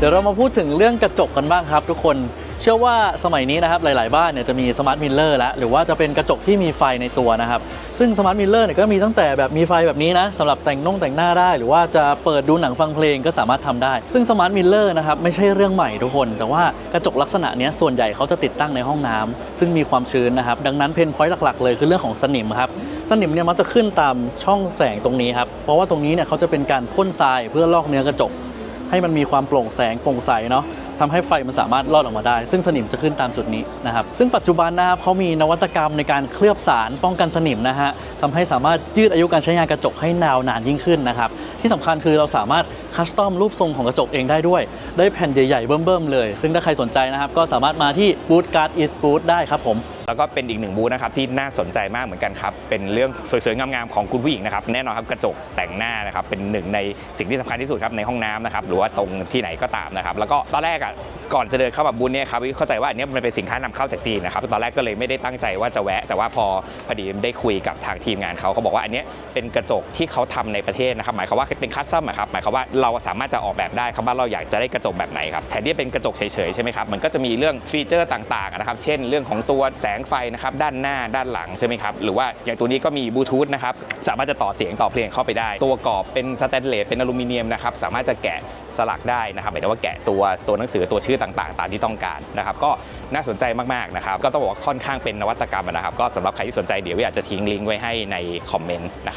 เดี๋ยวเรามาพูดถึงเรื่องกระจกกันบ้างครับ ทุกคนเชื่อว่าสมัยนี้นะครับหลาย ๆ บ้านเนี่ยจะมีสมาร์ทมิลเลอร์แล้วหรือว่าจะเป็นกระจกที่มีไฟในตัวนะครับซึ่งสมาร์ทมิลเลอร์เนี่ยก็มีตั้งแต่แบบมีไฟแบบนี้นะสำหรับแต่งน่งแต่งหน้าได้ หรือว่าจะเปิดดูหนังฟังเพลงก็สามารถทำได้ ซึ่งสมาร์ทมิลเลอร์นะครับไม่ใช่เรื่องใหม่ทุกคน แต่ว่ากระจกลักษณะนี้ส่วนใหญ่เขาจะติดตั้งในห้องน้ำซึ่งมีความชื้นนะครับดังนั้นเพนพอยต์หลัก ๆ เลยคือเรื่องของสนิมครับสนิมเนี่ยมักจะขึ้นตามช่องแสงตรงนี้ครับเพราะว่าตรงนี้เนี่ยเขาจะเป็นการพ่นทรายเพื่อลอกเนื้อกระจก ให้มันมีความโปร่งแสงโปร่งใสเนาะทำให้ไฟมันสามารถลอดออกมาได้ ซึ่งสนิมจะขึ้นตามจุดนี้นะครับ ซึ่งปัจจุบันนะครับเขามีนวัตกรรมในการเคลือบสารป้องกันสนิมนะฮะทำให้สามารถยืดอายุการใช้งานกระจกให้นาวนานยิ่งขึ้นนะครับ ที่สำคัญคือเราสามารถคัสตอมรูปทรงของกระจกเองได้ด้วย ได้แผ่นใหญ่ๆเบิ่มๆเลย ซึ่งถ้าใครสนใจนะครับก็สามารถมาที่บูธการ์ดอีสบูธได้ครับผม แล้วก็เป็นอีกหนึ่งบูธนะครับที่น่าสนใจมากเหมือนกันครับ เป็นเรื่องสวยๆงามๆของคุณผู้หญิงนะครับแน่นอนครับกระจกแต่งหน้านะครับเป็นหนึ่งในสิ่งที่สำคัญที่สุดครับในห้องน้ำนะครับหรือว่าตรงที่ไหนก็ตามนะครับแล้วก็ตอนแรกอะ ก่อนจะเดินเข้าแบบบูธเนี่ยครับวิเข้าใจว่าอันนี้มันเป็นสินค้านำเข้าจากจีนนะครับตอนแรกก็เลยไม่ได้ตั้งใจว่าจะแวะ แต่ว่าพอพอดีได้คุยกับทางทีมงานเขาเขาบอกว่าอันนี้เป็นกระจกที่เขาทำในประเทศนะครับหมายความว่าเป็นคัสตอมครับหมายความว่าเราสามารถจะออกแบบได้ครับว่าเราอยากจะได้กระจกแบบไหนครับแทนที่จะเป็นกระจกเฉยๆใช่ไหมครับมันก็จะมีเรื่องฟีเจอร์ต่างๆนะครับเช่น เรื่องของตัวแสงไฟนะครับด้านหน้าด้านหลังใช่ไหมครับหรือว่าอย่างตัวนี้ก็มีบลูทูธนะครับสามารถจะต่อเสียงต่อเพลงเข้าไปได้ ตัวกรอบเป็นสแตนเลสเป็นอลูมิเนียมนะครับสามารถจะแกะสลักได้นะครับหมายถึงว่าแกะตัวตัวหนังสือตัวชื่อต่างๆ ตามที่ต้องการนะครับก็น่าสนใจมากๆนะครับก็ต้องบอกว่าค่อนข้างเป็นนวัตกรรมนะครับก็สำหรับใครที่สนใจเดี๋ยวอยากจะทิ้งลิงก์ไว้ให้ในคอมเมนต์นะครับ